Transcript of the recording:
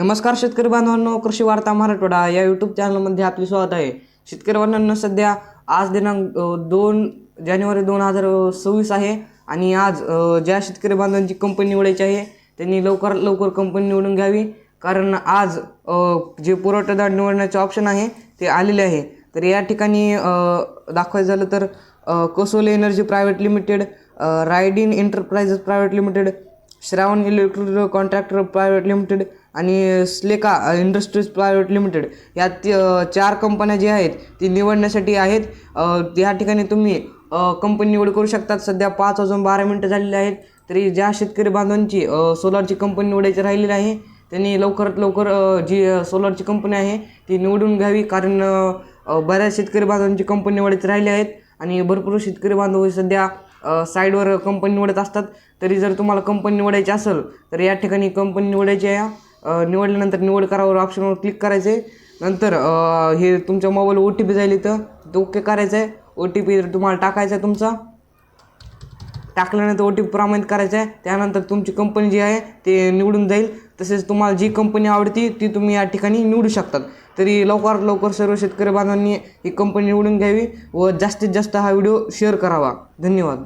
नमस्कार शेतकरी बांधवांनो कृषी वार्ता मराठवाडा या यूट्यूब चॅनलमध्ये आपले स्वागत आहे. शेतकरी बांधवांनो सध्या आज दिनांक दोन जानेवारी दोन हजार सव्वीस आहे आणि आज ज्या शेतकरी बांधवांची कंपनी निवडायची आहे त्यांनी लवकर लवकर कंपनी निवडून घ्यावी. कारण आज जे पुरवठादार निवडण्याचे ऑप्शन आहे ते आलेले आहे. तर या ठिकाणी दाखवायचं झालं तर कसोले energy private limited रायडीन enterprises private limited Shravan electrical contractor private limited आणि स्लेका इंडस्ट्रीज प्रायव्हेट लिमिटेड या ती चार कंपन्या ज्या आहेत ती निवडण्यासाठी आहेत. या ठिकाणी तुम्ही कंपनी निवड करू शकतात. सध्या पाच वाजून बारा मिनटं झालेली आहेत. तरी ज्या शेतकरी बांधवांची सोलारची कंपनी निवडायची राहिलेली आहे त्यांनी लवकरात लवकर जी सोलारची कंपनी आहे ती निवडून घ्यावी. कारण बऱ्याच शेतकरी बांधवांची कंपनी निवडायची राहिली आहेत. आणि भरपूर शेतकरी बांधव सध्या साईडवर कंपनी निवडत असतात. तरी जर तुम्हाला कंपनी निवडायची असेल तर या ठिकाणी कंपनी निवडायची आहे. निवडल्यानंतर निवड करावर ऑप्शनवर क्लिक करायचे नंतर हे तुमच्या मोबाईलवर ओ टी पी जाईल इथं. तो ओके करायचा आहे ओ टी पी तुम्हाला टाकायचा आहे तुमचा टाकल्यानंतर ओ टी पी प्रमाणित करायचा आहे त्यानंतर तुमची कंपनी जी आहे ते निवडून जाईल. तसेच तुम्हाला जी कंपनी आवडती ती तुम्ही या ठिकाणी निवडू शकतात. तरी लवकरात लवकर सर्व शेतकरी बांधवांनी ही कंपनी निवडून घ्यावी व जास्तीत जास्त हा व्हिडिओ शेअर करावा. धन्यवाद.